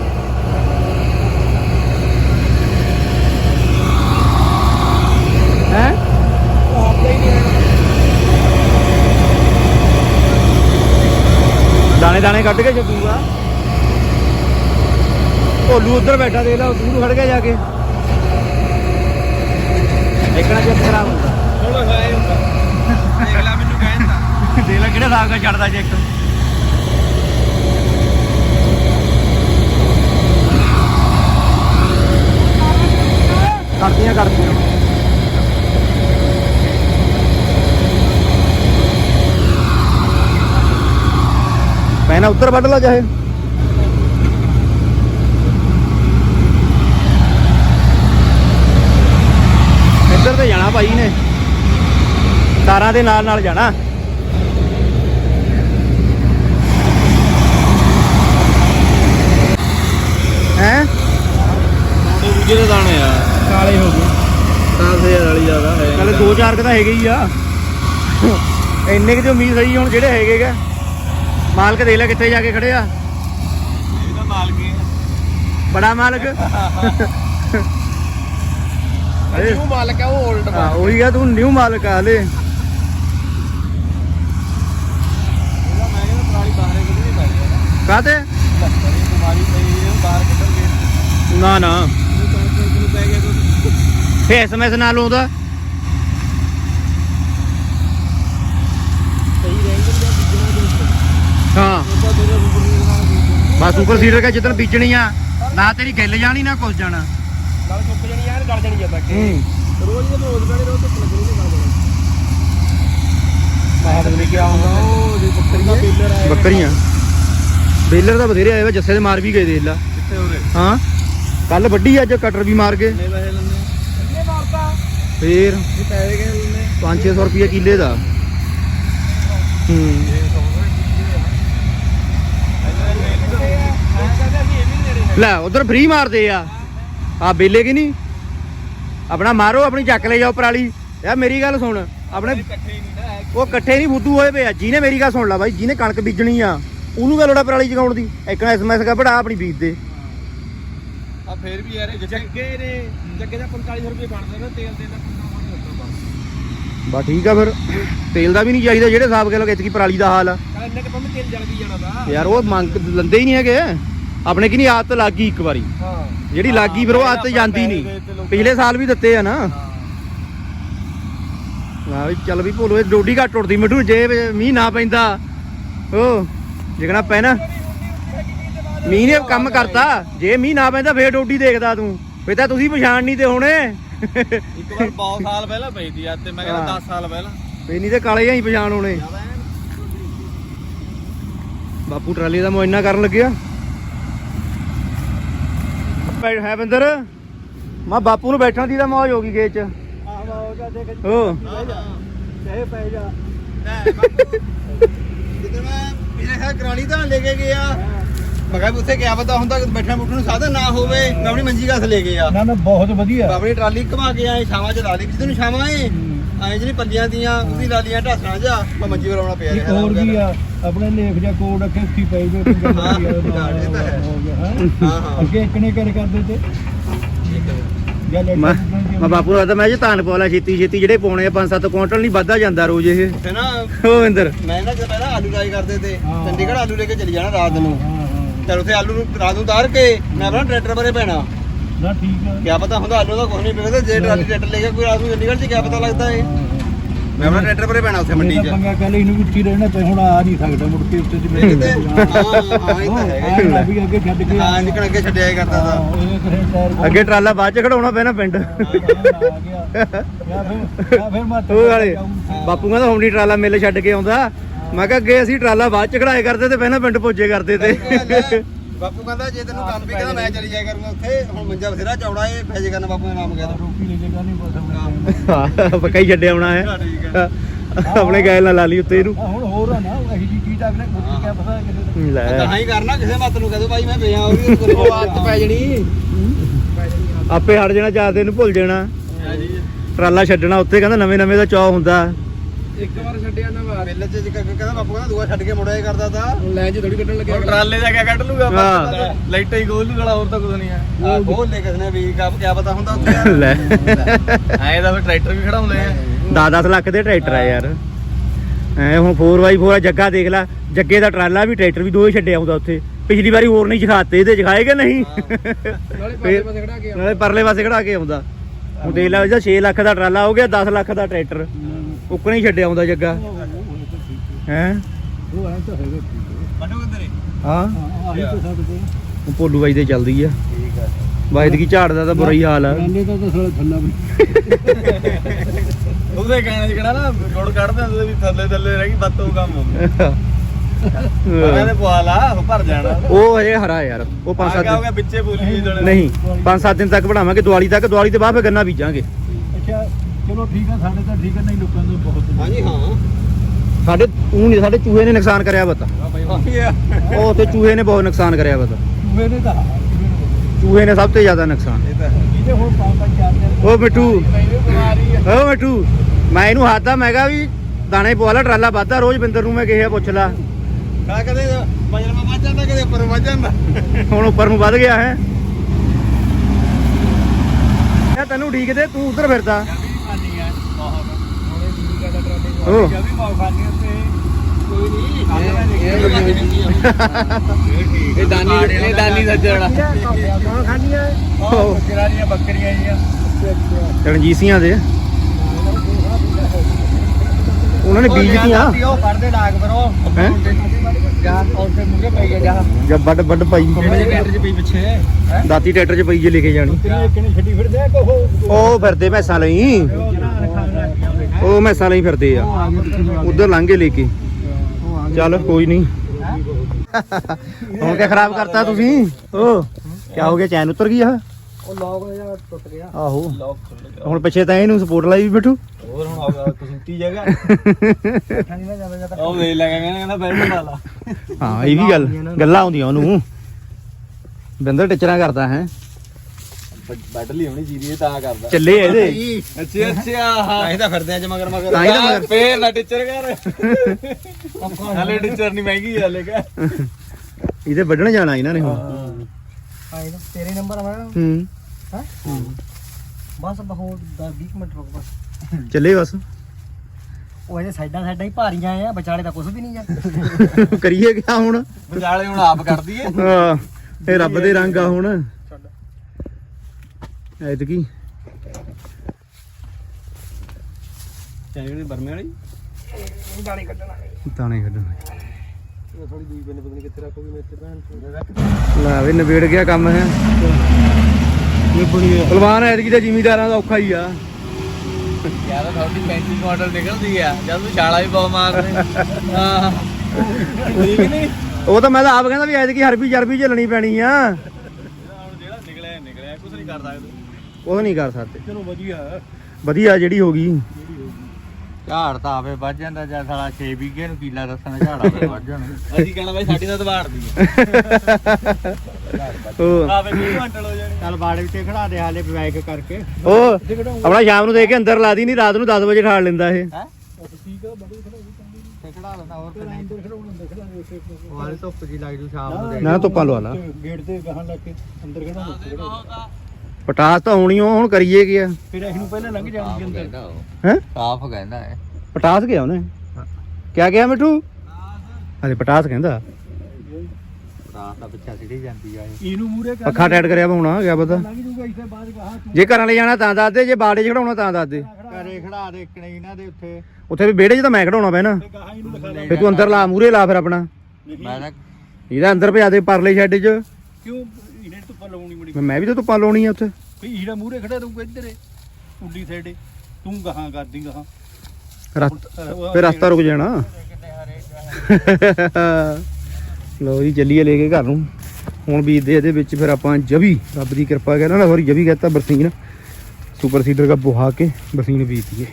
ਦਾਣੇ ਦਾਣੇ ਕੱਢ ਕੇ ਚੱਕੂਗਾ ਭੋਲੂ ਉੱਧਰ ਬੈਠਾ ਦੇਖ ਲਾ ਤੂੰ ਖੜ ਗਿਆ ਜਾ ਕੇ। ਦੇਖਣਾ ਚੈੱਕ ਖਰਾਬ ਹੁੰਦਾ।
ਥੋੜਾ ਹੈ ਹੁੰਦਾ। ਦੇਖ ਲੈ ਮੈਨੂੰ ਕਹਿੰਦਾ
ਦੇਖ ਲੈ ਕਿਹੜੇ ਹਿਸਾਬ ਨਾਲ ਛੱਡਦਾ ਚੈੱਕ ਕਰਦੀਆਂ ਕਰਦੀਆਂ। ਪੈਨਾ ਉੱਤਰ ਵੱਢ ਲਾ ਚਾਹੇ। ਇੱਧਰ ਤੇ ਜਾਣਾ ਭਾਈ ਨੇ। ਤਾਰਾਂ ਦੇ ਨਾਲ ਨਾਲ ਜਾਣਾ। ਹੈ?
ਦੂਜੇ ਦੇ ਦਾਣੇ ਆ।
ਕਾਲੇ ਹੋ ਗਏ।
10000 ਵਾਲੀ ਜ਼ਿਆਦਾ ਹੈ।
ਦੋ ਚਾਰ ਕੁ ਤਾਂ ਹੈਗੇ ਹੀ ਆ। ਇੰਨੇ ਕਿ ਤੇ ਉਮੀਦ ਸਹੀ ਹੁਣ ਜਿਹੜੇ ਹੈਗੇ ਗਾ। ਮਾਲਕ ਦੇਖ ਲੈ ਕਿੱਥੇ ਜਾ ਕੇ ਖੜਿਆ
ਇਹਦਾ ਮਾਲ ਕੀ
ਬੜਾ ਮਾਲਕ।
ਨਿਊ ਮਾਲਕ ਹੈ ਉਹ 올ਡ
ਹਾਂ ਉਹੀ ਆ ਤੂੰ ਨਿਊ ਮਾਲਕ ਆ ਹਲੇ।
ਇਹਦਾ ਮੈਂ ਕਹਿੰਦਾ ਪਰਾਲੀ ਬਾਹਰ ਕਿਤੇ ਨਹੀਂ ਪੈ ਰਿਹਾ
ਕਾਤੇ
ਲੱਤਾਂ ਦੀ ਬਿਮਾਰੀ ਪਈ ਹੈ ਬਾਹਰ ਕੱਢਣ ਗਏ
ਨਾ ਨਾ
ਉਹ ਤਾਂ ਨੂੰ ਪੈ ਗਿਆ ਕੋਈ
ਫੇ ਐਸਐਮਐਸ ਨਾਲ ਆਉਂਦਾ
ਸਹੀ ਰੈਂਕ ਦਾ ਬਿਜਣਾ ਦੇ
ਹਾਂ। ਬਸ ਸੁਪਰ ਸੀਡਰ ਕਾ ਜਿੱਦਣ ਬੀਜਣੀ ਆ ਨਾ ਤੇਰੀ ਗਿੱਲ ਜਾਣੀ ਨਾ ਕੁਛ ਜਾਣਾ।
ਨਾਲ ਸੁੱਕ ਜਣੀ ਯਾਰ ਗਲ ਜਣੀ ਜਾਂਦਾ ਕਿ।
ਹੂੰ।
ਰੋਜ਼ ਦੇ ਰੋਜ਼ ਬਣੇ ਰੋਜ਼ ਧੁੱਪ ਲੱਗਣੀ ਨਹੀਂ ਗਲ ਜਾਣਾ ਮੈਂ ਲੈ ਕੇ ਆਉਂਗਾ ਉਹ ਜੇ ਬੱਕਰੀਆਂ। ਬੇਲਰ
ਤਾਂ ਬਥੇਰੇ ਆਏ ਵਾ ਜੱਸੇ ਦੇ ਮਾਰ ਵੀ ਗਏ ਦੇਖ ਲਾ।
ਕਿੱਥੇ
ਹਾਂ। ਕੱਲ ਵੱਡੀ ਅੱਜ ਕਟਰ ਵੀ ਮਾਰ ਗਏ।
ਕਿੰਨੇ ਪੈਸੇ ਲੈਂਦੇ? ਕਿੰਨੇ ਮਾਰਤਾ?
ਫੇਰ
ਪੈਸੇ ਕਿੰਨੇ ਲੈਂਦੇ?
5-600 ਰੁਪਏ ਕਿੱਲੇ ਦਾ। ਹੂੰ। ਲੈ ਉਧਰ ਫ੍ਰੀ ਮਾਰਦੇ ਆ। ਆ ਬੇਲੇ ਕਿ ਨਹੀਂ? ਆਪਣਾ ਮਾਰੋ ਆਪਣੀ ਚੱਕ ਲੈ ਜਾਓ ਪਰਾਲੀ। ਯਾ ਮੇਰੀ ਗੱਲ ਸੁਣ। ਆਪਣੇ ਉਹ ਇਕੱਠੇ ਨਹੀਂ ਫੁੱਦੂ ਹੋਏ ਪਏ ਆ। ਜਿਹਨੇ ਮੇਰੀ ਗੱਲ ਸੁਣ ਲਾ ਬਾਈ ਜਿਹਨੇ ਕਣਕ ਬੀਜਣੀ ਆ ਉਹਨੂੰ ਗੱਲ ਲੋੜਾ ਪਰਾਲੀ ਚਗਾਉਣ ਦੀ? ਇੱਕ ਨਾ ਐਸਐਮਐਸ ਕਾ ਬੜਾ ਆਪਣੀ ਬੀਜ ਦੇ।
ਆ ਫੇਰ ਵੀ ਯਾਰ ਜੱਗੇ ਨੇ ਜੱਗੇ ਦਾ 4500 ਰੁਪਏ ਬਣਦਾ ਨਾ ਤੇਲ ਦੇ ਦਾ
ਬਾ ਠੀਕ ਆ ਫਿਰ। ਤੇਲ ਦਾ ਵੀ ਨਹੀਂ ਚਾਹੀਦਾ ਜਿਹੜੇ ਹਿਸਾਬ ਕੇ ਲੋਕ ਇਤਕੀ ਪਰਾਲੀ ਦਾ ਹਾਲ ਆ।
ਕਹਿੰਦਾ ਇੰਨੇ ਕਿ ਪੰਮ ਤੇਲ ਜਲ ਵੀ ਜਾਣਾ ਦਾ
ਯਾਰ ਉਹ ਮੰਗ ਲੰਦੇ ਹੀ ਨਹੀਂ ਹੈਗੇ। ਆਪਣੇ ਕਿ ਨਹੀਂ ਆਦਤ ਲੱਗ ਗਈ ਇੱਕ ਵਾਰੀ।
ਹਾਂ।
ਜਿਹੜੀ ਲੱਗ ਗਈ ਫਿਰ ਉਹ ਆਦਤ ਜਾਂਦੀ ਨਹੀਂ। ਪਿਛਲੇ ਸਾਲ ਵੀ ਦਿੱਤੇ ਆ ਨਾ। ਵਾਹ ਵੀ ਚੱਲ ਵੀ ਭੋਲੋ ਇਹ ਡੋਡੀ ਘੱਟ ਉੱਡਦੀ ਮਿੱਠੂ ਜੇ ਮੀਂਹ ਨਾ ਪੈਂਦਾ। ਓ ਜਿਗਣਾ ਪੈਣਾ। ਮੀਂਹ ਨੇ ਕੰਮ ਕਰਤਾ। ਜੇ ਮੀਂਹ ਨਾ ਪੈਂਦਾ ਫੇਰ ਡੋਡੀ ਦੇਖਦਾ ਤੂੰ। ਫੇਰ ਤਾਂ ਤੁਸੀਂ ਪਛਾਣ ਨਹੀਂ ਤੇ ਹੋਣੇ।
ਇੱਕ ਵਾਰ ਬਹੁਤ ਸਾਲ ਪਹਿਲਾਂ ਪਈ ਦੀ ਆ ਤੇ ਮੈਂ ਕਹਿੰਦਾ
ਹਾਂ।
10 ਸਾਲ ਪਹਿਲਾਂ।
ਫੇਰ ਨਹੀਂ ਤੇ ਕਾਲੇ ਹੀ ਪਛਾਣ ਹੋਣੇ। ਬਾਪੂ ਟਰਾਲੀ ਦਾ ਮੁਆਇਨਾ ਕਰਨ ਲੱਗਿਆ। ਪੈ ਹੈ ਬਿੰਦਰ। ਮੈਂ ਬਾਪੂ ਨੂੰ ਬੈਠਣ ਦੀ ਤਾਂ ਮੌਜ ਹੋ ਗਈ ਖੇਤ ਚ।
ਆਵਾ ਹੋ ਜਾ ਦੇਖ
ਓ
ਚਾਹੇ ਪੈ ਜਾ।
ਜਿੱਦ ਮੈਂ ਪਿਛਲੇ ਸਾਲ ਕਰਾਲੀ ਤਾਂ ਲੈ ਕੇ ਗਿਆ ਮੈਂ ਕਿਹਾ ਵੀ ਉੱਥੇ ਕਿਆ ਪਤਾ ਹੁੰਦਾ ਕਿ ਬੈਠਣ ਬੁੱਠਣ ਨੂੰ ਸਾਧਨ ਨਾ ਹੋਵੇ ਮੈਂ ਆਪਣੀ ਮੰਜੀ ਘਸ ਲੈ ਗਿਆ।
ਨਾ ਨਾ ਬਹੁਤ ਵਧੀਆ।
ਆਪਣੀ ਟਰਾਲੀ ਘੁਮਾ ਕੇ ਆਏ ਛਾਵਾਂ ਚ ਲਾ ਲਈ ਜਿੱਦ ਨੂੰ ਛਾਵਾਂ ਏ ਐ ਜਿਹੜੀ ਪੱਲੀਆਂ ਦੀਆਂ ਉਹਦੀ ਲਾ ਲੀਆਂ ਢਾਸਣਾ ਜਾ ਮੈਂ ਮੰਜੀ ਵਰਾਉਣਾ ਪਿਆ
ਇੱਕ ਹੋਰ ਵੀ ਆ? ਆਪਣੇ ਲੇਖ ਜਾਂ ਕੋਡ ਅੱਗੇ ਉੱਤੀ ਪਈ
ਹਾਂ, ਤਾਂ ਹੈ।
ਹੋ ਹੈਂ?
ਹਾਂ, ਹਾਂ।
ਅੱਗੇ ਇੱਕ ਨੇ ਕਰ ਕਰਦੇ ਤੇ।
ਮੈਂ ਬਾਪੂ ਦਾ ਤਾਂ ਮੈਂ ਜੇ ਧਾਨ ਪਵਾਲਾ ਛੇਤੀ ਛੇਤੀ ਜਿਹੜੇ ਪਾਉਣੇ ਆ 5-7 ਕੁਇੰਟਲ ਨਹੀਂ ਵੱਧਦਾ ਜਾਂਦਾ ਰੋਜ਼ ਇਹ।
ਤੇ ਨਾ
ਓ ਬਿੰਦਰ
ਮੈਂ ਨਾ ਜਦ ਪਹਿਲਾਂ ਆਲੂ ਰਾਈ ਕਰਦੇ ਤੇ
ਹਾਂ।
ਚੰਡੀਗੜ੍ਹ ਆਲੂ ਲੈ ਕੇ ਚਲੀ ਜਾਣਾ ਰਾਤ ਨੂੰ।
ਹਾਂ ਹਾਂ।
ਚਲ ਉੱਥੇ ਆਲੂ ਨੂੰ ਰਾਤ ਨੂੰ ਉਤਾਰ ਕੇ ਮੈਂ ਆਪਣਾ ਟਰੈਕਟਰ ਪਰੇ ਪੈਣਾ।
ਨਾ ਠੀਕ ਆ।
ਕਿਆ ਪਤਾ ਹੁੰਦਾ ਆਲੂ ਦਾ ਕੁਝ ਨਹੀਂ ਵਿਕਦਾ ਜੇ ਟਰਾਲੀ ਟਰੈਕਟਰ ਲੈ ਕੇ ਕੋਈ ਰਾਤ ਨੂੰ ਚੰਡੀਗੜ੍ਹ ਚ ਕਿਆ ਪਤਾ ਲੱਗਦਾ ਏ ਮੈਂ ਆਪਣਾ ਟਰੈਕਟਰ ਪਰੇ ਪੈਣਾ ਉੱਥੇ ਮੰਡੀ
ਇਹ
'ਚ।
ਤਾਂ ਪੰਗਾ ਕੱਲ ਇਹਨੂੰ ਉੱਚੀ ਰਹਿਣਾ ਤੇ ਹੁਣ ਆ ਨਹੀਂ ਸਕਦਾ ਮੁੜ ਕੇ ਉੱਤੇ ਤੇ
ਕਿਤੇ? ਹਾਂ ਹਾਂ ਇਹ ਤਾਂ ਹੈਗਾ।
ਹਾਂ ਵੀ ਅੱਗੇ ਛੱਡ ਕੇ
ਹਾਂ ਨਿਕਲ ਅੱਗੇ ਛੱਡਿਆ ਹੀ ਕਰਦਾ
ਹਾਂ,
ਤਾ
ਇਹ ਕਿਸੇ ਟਾਇਰ
ਅੱਗੇ ਟਰਾਲਾ ਬਾਅਦ ਚ ਖੜਾਉਣਾ ਪੈਣਾ ਪਿੰਡ।
ਆ ਗਿਆ। ਜਾਂ ਫਿਰ ਜਾਂ ਫਿਰ ਮੈਂ
ਉਹ ਵਾਲੇ ਬਾਪੂ ਕਹਿੰਦਾ ਹੁਣ ਨਹੀਂ ਟਰਾਲਾ ਮੇਲੇ ਛੱਡ ਕੇ ਆਉਂਦਾ। ਮੈਂ ਕਿਹਾ ਅੱਗੇ ਅਸੀਂ ਟਰਾਲਾ ਬਾਅਦ ਚ ਖੜਾਏ ਕਰਦੇ ਤੇ ਪਹਿਲਾਂ ਪਿੰਡ ਪੁੱਜੇ ਕਰਦੇ ਤੇ।
ਬਾਪੂ ਕਹਿੰਦਾ ਜੇ ਤੈਨੂੰ ਕੰਮ ਵੀ ਕਹਿੰਦਾ ਮੈਂ ਚਲੀ ਜਾਇਆ ਕਰੂੰਗਾ ਉੱਥੇ ਹੁਣ ਮੰਜਾ ਬਥੇਰਾ ਚੌੜਾ ਏ ਫੈਜ ਕਰਨਾ ਬਾਪੂ ਦਾ ਨਾਮ ਕਹਿੰਦਾ
ਰੋਟੀ ਲੈ ਜੇਗਾ ਨਹੀਂ ਬਸ ਹੁਣ
ਹਾਂ ਪੱਕਾ ਹੀ ਛੱਡਿਆ ਆਉਣਾ ਹੈ। ਆਪਣੇ ਗੈਲ ਨਾਲ ਲਾ ਲਈ ਉੱਤੇ ਇਹਨੂੰ।
ਹੁਣ ਹੋਰ ਆ ਨਾ ਇਹੀ ਜੀ ਚੀਜ਼ ਅਗਲੇ ਕੁੱਟ ਕੇ ਪਤਾ ਕਿਸੇ
ਲੈ।
ਤਾਂ ਹੀ ਕਰਨਾ ਕਿਸੇ ਮਤ ਨੂੰ ਕਹਦੋ ਭਾਈ ਮੈਂ ਪਿਆ ਉਹ ਵੀ ਉਹ ਆਦਤ ਪੈ ਜਣੀ।
ਆਪੇ ਹਟ ਜਾਣਾ ਚਾਰ ਦਿਨ ਭੁੱਲ ਜਾਣਾ। ਟਰਾਲਾ ਛੱਡਣਾ ਉੱਤੇ ਕਹਿੰਦਾ ਨਵੇਂ ਨਵੇਂ ਦਾ ਚੌ ਹੁੰਦਾ।
ਇੱਕ ਵਾਰ ਛੱਡਿਆ ਨਾ ਵਾਰ ਮੇਲੇ ਚ ਕਹਿੰਦਾ ਬਾਪੂ ਕਹਿੰਦਾ ਦੂਆ ਛੱਡ ਕੇ ਮੁੜਿਆ ਹੀ ਕਰਦਾ ਤਾ। ਲੈ ਚ ਥੋੜੀ ਕੱਢਣ ਲੱਗਿਆ। ਟਰਾਲੇ ਦਾ ਕਿਆ ਕੱਢ ਲੂਗਾ
ਹਾਂ।
ਲਾਈਟਾਂ ਹੀ ਖੋਲ ਲੂਗਾ ਹੋਰ ਤਾਂ ਕੁਝ ਨਹੀਂ ਹੈ। ਖੋਲ ਲੈ ਕਿਸ ਨੇ ਵੀ ਕਾ ਕਿਆ ਪਤਾ ਹੁੰਦਾ ਉੱਥੇ। ਯਾਰ
ਲੈ
ਐਂ ਦਾ ਫਿਰ ਟਰੈਕਟਰ ਵੀ ਖੜਾਉਂਦੇ ਆ।
10-10 ਲੱਖ ਦੇ ਟਰੈਕਟਰ ਆ ਯਾਰ। ਐ ਹੁਣ 4x4 ਆ ਜੱਗਾ ਦੇਖ ਲੈ। ਜੱਗੇ ਦਾ ਟਰਾਲਾ ਵੀ ਟਰੈਕਟਰ ਵੀ ਦੋਵੇਂ ਛੱਡਿਆ ਹੁੰਦਾ ਉੱਥੇ। ਪਿਛਲੀ ਵਾਰੀ ਹੋਰ ਨਹੀਂ ਚਖਾਤੇ ਇਹਦੇ ਚਖਾਏ ਕਿ ਨਹੀਂ?
ਨਾਲੇ
ਫੇਰ-
ਪਾਸੇ ਖੜਾ ਕੇ
ਨਾਲੇ ਪਰਲੇ ਪਾਸੇ ਖੜਾ ਕੇ ਆਉਂਦਾ। ਹੁਣ ਦੇਖ ਲੈ ਇਹਦਾ 6 ਲੱਖ ਦਾ ਟਰਾਲਾ ਹੋ ਗਿਆ 10 ਲੱਖ ਦਾ ਟਰੈਕਟਰ। ਉੱਕਣੇ ਹੀ ਛੱਡਿਆ ਆਉਂਦਾ ਜੱਗਾ। ਹੈ।
ਉਹ ਐ ਤਾਂ ਹੈਗਾ ਠੀਕ
ਮੰਨੂ ਕਿੰਦਰੇ
ਹਾਂ।
ਆਹੀ ਤਾਂ ਸਾਡੇ ਕੋਲ
ਉਹ ਭੋਲੂ ਬਾਈ ਦੇ ਚੱਲਦੀ ਆ।
ਠੀਕ ਆ।
ਵਾਇਦ ਕੀ ਝਾੜ ਦਾ ਤਾਂ ਬੁਰਾ ਹੀ ਹਾਲ ਆ।
ਕਹਿੰਦੇ ਤਾਂ ਸਾਲਾ ਥੱਲਾ ਵੀ <laughs>
ਉਹਦੇ ਕਹਿਣਾ ਜਿਹੜਾ ਨਾ ਗੁੜ ਕੱਢਦੇ ਹੁੰਦੇ ਵੀ ਥੱਲੇ ਥੱਲੇ ਰਹਿ ਗਈ ਬੱਤੋਂ ਕੰਮ ਹੁੰਦਾ ਉਹਨਾਂ ਦੇ ਪਵਾ ਲਾ ਉਹ ਭਰ ਜਾਣਾ।
ਉਹ ਹਜੇ ਹਰਾ ਯਾਰ ਉਹ
ਆ
5-7
ਗਿਆ ਹੋ ਗਿਆ ਵਿੱਚੇ ਬੋਲੀ ਜਣੇ
ਨਹੀਂ 5-7 ਦਿਨ ਤੱਕ ਬਣਾਵਾਂਗੇ ਦੀਵਾਲੀ ਤੱਕ ਦੀਵਾਲੀ ਤੋਂ ਬਾਅਦ ਫਿਰ ਗੰਨਾ ਬੀਜਾਂਗੇ।
ਚਲੋ ਠੀਕ ਆ ਸਾਡੇ ਤਾਂ ਠੀਕ ਆ ਨਹੀਂ ਲੋਕਾਂ ਦਾ ਬਹੁਤ।
ਹਾਂਜੀ ਹਾਂ।
ਸਾਡੇ ਉਹ ਨਹੀਂ ਸਾਡੇ ਚੂਹੇ ਨੇ ਨੁਕਸਾਨ ਕਰਿਆ ਬਤਾ। ਉਹ ਉੱਥੇ ਚੂਹੇ ਨੇ ਬਹੁਤ ਨੁਕਸਾਨ ਕਰਿਆ ਬਤਾ।
ਮੇਰੇ ਤਾਂ
ਚੂਹੇ ਨੇ ਸਭ ਤੋਂ ਜ਼ਿਆਦਾ ਨੁਕਸਾਨ।
ਇਹ ਤਾਂ
ਇਹਦੇ ਹੋਰ ਪੰਜ ਪੰਜ ਚਾਰ ਚਾਰ
ਉਹ ਮਿੱਠੂ। ਓ ਮਿੱਠੂ ਮੈਂ ਇਹਨੂੰ ਹੱਥਦਾ ਮੈਂ ਕਿਹਾ ਵੀ ਦਾਣੇ ਪਵਾ ਲਾ ਟਰਾਲਾ ਵੱਧਦਾ ਰੋਜ਼ ਬਿੰਦਰ ਨੂੰ ਮੈਂ ਕਿਹਾ ਪੁੱਛ ਲਾ।
ਕਾ ਕਦੇ ਬਜਰ ਮਾ ਵੱਜ ਜਾਂਦਾ ਕਦੇ ਉੱਪਰ ਵੱਜ ਜਾਂਦਾ।
ਹੁਣ ਉੱਪਰ ਨੂੰ ਵੱਧ ਗਿਆ ਹੈ। ਇਹ ਤੈਨੂੰ ਉਡੀਕਦੇ ਤੂੰ ਉਧਰ ਫਿਰਦਾ। ਉਹ
ਜਦ ਵੀ ਮਾਉ ਖਾਣੀ ਉੱਤੇ ਕੋਈ ਨਹੀਂ
ਇਹ ਦਾਨੀ ਇਹ ਦਾਨੀ ਸੱਜਣਾ
ਕੌਣ ਖਾਣੀਆਂ
ਉਹ ਬੱਕਰੀਆਂ ਦੀਆਂ ਬੱਕਰੀਆਂ ਜੀਆਂ।
ਰਣਜੀਸੀਆਂ ਦੇ। ਉਹਨਾਂ ਨੇ ਬੀਜਤੀਆਂ
ਉਹ ਪਰਦੇ ਲਾਗ ਬਰੋ
ਹੈ?
ਜਾ ਉੱਥੇ ਮੁੰਗੇ ਪਈ ਗਿਆ ਜਾ
ਜਦ ਵੱਡ ਵੱਡ ਪਾਈ।
ਟਰੈਕਟਰ 'ਚ ਪਈ ਪਿੱਛੇ।
ਦਾਤੀ ਟਰੈਕਟਰ 'ਚ ਪਈ ਜੇ ਲੈ ਕੇ ਜਾਣੀ।
ਕਿਹਨੇ ਕਿਹਨੇ ਛੱਡੀ ਫਿਰਦੇ ਆ ਕੋ
ਉਹ ਫਿਰਦੇ ਮੈਸਾਂ ਲਈ। ਉਹ ਮੈਸਾਂ ਲਈ ਫਿਰਦੇ ਆ। ਉਧਰ ਲੰਘੇ ਲੈ ਕੇ ਚੱਲ ਕੋਈ ਨਹੀਂ। ਹੁਣ ਕਿਆ ਖਰਾਬ ਕਰਤਾ ਤੁਸੀਂ? ਉਹ ਕਿਆ ਹੋ ਗਿਆ? ਚੈਨ ਉਤਰ ਗਈ ਆ?
ਉਹ ਲੋਕ ਜਿਹਾ ਟੁੱਟ ਗਿਆ।
ਆਹੋ।
ਲੋਕ ਖੁੱਲ ਗਿਆ
ਹੁਣ ਪਿੱਛੇ ਤਾਂ ਇਹਨੂੰ ਸਪੋਰਟ ਲਾਈ ਵੀ ਬੈਠੂ।
ਹੋਰ ਹੁਣ ਆਉਗਾ ਕਸੂਤੀ ਜਗ੍ਹਾ।
ਨਹੀਂ ਨਾ ਜਾਂਦਾ ਜਾਂਦਾ
ਉਹ ਵੇਖ ਲੱਗਾ ਕਹਿੰਦਾ ਕਹਿੰਦਾ ਬੈਠ ਲਾ ਲਾ।
ਹਾਂ ਇਹ ਵੀ ਗੱਲ ਗੱਲਾਂ ਆਉਂਦੀਆਂ ਉਹਨੂੰ। ਬਿੰਦਰ ਟਿਚਰਾਂ ਕਰਦਾ ਹੈ।
ਬੈਠ ਲਈ ਹੋਣੀ ਜੀਰੀ ਇਹ ਤਾਂ ਕਰਦਾ।
ਚੱਲੇ ਇਹਦੇ।
ਅੱਛਾ ਅੱਛਾ ਤਾਂ ਹੀ ਤਾਂ ਫਿਰਦੇ ਅੱਜ ਮਗਰ ਮਗਰ।
ਤਾਂ ਹੀ ਤਾਂ ਮਗਰ-
ਫੇਰ ਨਾ ਟੀਚਰ ਕਰ। ਹਲੇ ਟੀਚਰ ਨਹੀਂ ਮਹਿੰਗੀ ਹਲੇ ਕਾ
ਇਹਦੇ ਵੱਢਣ ਜਾਣਾ ਇਹਨਾਂ ਨੇ ਹੁਣ।
ਹਾਂ। ਇਹ ਤੇਰੇ ਨੰਬਰ ਆ ਮੈਂ।
ਹੂੰ।
ਹਾਂ? ਬਸ ਬਹੁਤ 10 20 ਮਿੰਟ ਰੁਕ ਬਸ।
ਚੱਲੇ ਬਸ।
ਉਹ ਇਹਦੇ ਸਾਈਡਾਂ ਸਾਈਡਾਂ ਹੀ ਭਾਰੀਆਂ ਆ ਵਿਚਾਲੇ ਤਾਂ ਕੁਝ ਵੀ ਨਹੀਂ ਆ।
ਕਰੀਏ ਕਿਆ ਹੁਣ?
ਵਿਚਾਲੇ ਹੁਣ ਆਪ ਕਰ ਦਈਏ
ਹਾਂ, ਇਹ ਰੱਬ ਦੇ ਰੰਗ ਆ ਹੁਣ। ਐਤਕੀ।
ਚਾਹੀਦੀ ਬਰਮੇ ਵਾਲੀ?
ਗਾਲੀ ਕੱਢਣਾ
ਤਾਣੇ ਕੱਢਣਾ
ਥੋੜੀ ਦੂਈ ਬੰਨੇ ਪਤਾ ਨਹੀਂ ਕਿੱਥੇ ਰੱਖੋਗੇ ਮੇਰੇ ਤੇ ਭੈਣ
ਲੈ ਵੀ ਨਿਬੇੜ ਗਿਆ ਕੰਮ ਹੈ।
ਇਹ ਬੜੀ
ਪਹਿਲਵਾਨ ਐਤਕੀ ਤਾਂ ਜ਼ਿਮੀਦਾਰਾਂ ਦਾ ਔਖਾ ਹੀ ਆ।
ਯਾਰ ਤੁਹਾਡੀ 35 ਮਾਡਲ ਨਿਕਲਦੀ ਆ। ਜਦ ਤੂੰ ਛਾਲਾ ਵੀ ਬਹੁਤ ਮਾਰਦੇ ਹਾਂ ਠੀਕ ਨਹੀਂ?
ਉਹ ਤਾਂ ਮੈਂ ਤਾਂ ਆਪ ਕਹਿੰਦਾ ਵੀ ਐਤਕੀ ਹਰਬੀ ਜਰਬੀ ਝੱਲਣੀ ਪੈਣੀ ਆ।
ਹੁਣ ਜਿਹੜਾ ਨਿਕਲਿਆ ਨਿਕਲਿਆ। ਕੁਝ ਨਹੀਂ ਕਰ ਸਕਦੇ।
ਉਹ ਨਹੀਂ ਕਰ ਸਕਦੇ।
ਚਲੋ ਵਧੀਆ।
ਵਧੀਆ ਜਿਹੜੀ ਹੋ ਗਈ।
ਝਾੜ ਤਾਂ ਆਵੇ ਵੱਜ ਜਾਂਦਾ ਜਾਂ ਸਾਲਾ 6 ਵੀਗੇ ਨੂੰ ਕੀਲਾ ਦੱਸਣਾ ਝਾੜ ਵੱਜ ਜਾਣਾ। ਅਸੀਂ ਕਹਿਣਾ ਬਾਈ ਸਾਡੀ ਤਾਂ ਦਵਾੜਦੀ
ਉਹ
ਆਵੇ 20 ਕੁਇੰਟਲ ਹੋ ਜਾਣੀ।
ਚੱਲ ਬਾੜੇ ਵਿੱਚ ਖੜਾ ਦੇ ਹਾਲੇ ਬੈਕ ਕਰਕੇ।
ਉਹ ਆਪਣਾ ਸ਼ਾਮ ਨੂੰ ਦੇ ਕੇ ਅੰਦਰ ਲਾ ਦੀ ਨਹੀਂ ਰਾਤ ਨੂੰ 10 ਵਜੇ ਠਾਲ ਲੈਂਦਾ ਇਹ।
ਹੈ?
ਠੀਕ ਆ ਬੜੀ ਖੜਾ
ਖੜਾ ਲੈਂਦਾ ਹੋਰ
ਤੇ ਖੜਾ ਉਸੇ
ਵਾਲੇ ਧੁੱਪ ਜੀ ਲੱਗ ਜੂ ਸ਼ਾਮ ਨੂੰ
ਨਾ ਧੁੱਪਾਂ ਲਵਾ ਲਾ।
ਗੇਟ ਤੇ ਗਾਹਾਂ ਲੱਗ ਕੇ ਅੰਦਰ ਖੜਾਉਣਾ
ਪਟਾਸ ਤਾਂ ਹੋਣੀ ਓ, ਹੁਣ ਕਰੀਏ ਕੀ ਆ?
ਫਿਰ ਅਸੀਂ ਨੂੰ ਪਹਿਲਾਂ ਲੰਘ ਜਾਣਗੇ ਅੰਦਰ
ਹੈ?
ਸਾਫ਼ ਕਹਿੰਦਾ ਹੈ
ਪਟਾਸ ਗਿਆ ਉਹਨੇ? ਕਿਆ ਗਿਆ ਮਿੱਠੂ? ਅਰੇ ਪਟਾਸ ਕਹਿੰਦਾ।
ਰਾਤ ਦਾ ਪਿੱਛਾ ਸਿੱਟੀ ਜਾਂਦੀ ਆ ਇਹ।
ਇਹਨੂੰ ਮੂਰੇ ਕਰ
ਪੱਖਾ ਟੈਟ ਕਰਿਆ ਵਾ ਹੋਣਾ ਕਿਆ ਪਤਾ?
ਲੰਘ ਜੂਗਾ ਇੱਥੇ ਬਾਅਦ ਗਾਹਾਂ ਤੂੰ
ਜੇ ਘਰਾਂ ਲੈ ਜਾਣਾ ਤਾਂ ਦੱਸ ਦੇ ਜੇ ਬਾੜੇ 'ਚ ਖੜਾਉਣਾ ਤਾਂ ਦੱਸ ਦੇ।
ਘਰੇ ਖੜਾ। ਦੇ ਇੱਕਣੇ ਇਹਨਾਂ ਦੇ ਉੱਥੇ।
ਉੱਥੇ ਵੀ ਵਿਹੜੇ 'ਚ ਤਾਂ ਮੈਂ ਖੜਾਉਣਾ ਪੈਣਾ
ਤੇ ਇਹਨੂੰ ਦਿਖਾ
ਫੇ ਤੂੰ ਅੰਦਰ ਲਾ ਮੂਰੇ ਲਾ ਫਿਰ ਆਪਣਾ।
ਮੈਂ ਤਾਂ
ਇਹਦਾ ਅੰਦਰ ਭਜਾ ਦੇ ਪਰਲੇ ਸ਼ੈੱਡ 'ਚ।
ਕਿਉਂ? ਇਹਨੇ ਲਾਉਣੀ ਬੜੀ
ਮੈਂ ਵੀ ਤਾਂ ਧੁੱਪਾਂ ਲਾਉਣੀ ਆ ਉੱਥੇ।
ਵੀ ਇਹਦਾ ਮੂਰੇ ਖੜਾ ਤੂੰ ਇੱਧਰ ਉੱਡੀ ਸਾਈਡੇ ਤੂੰ ਗਾਹਾਂ ਕਰਦੀ ਗਾਹਾਂ।
ਫਿਰ ਰਸਤਾ ਰੁਕ ਜਾਣਾ। ਲੋ ਜੀ ਚੱਲੀਏ ਲੈ ਕੇ ਘਰ ਨੂੰ। ਹੁਣ ਬੀਜਦੇ ਇਹਦੇ ਵਿੱਚ ਫਿਰ ਆਪਾਂ ਜਵੀ। ਰੱਬ ਦੀ ਕਿਰਪਾ ਕਹਿੰਦਾ ਨਾ ਸੌਰੀ ਜਵੀ ਕਹਤਾ ਬਰਸੀਨ। ਸੁਪਰ ਸੀਡਰ ਦਾ ਬੁਹਾ ਕੇ ਬਰਸੀਨ ਬੀਜਦੀਏ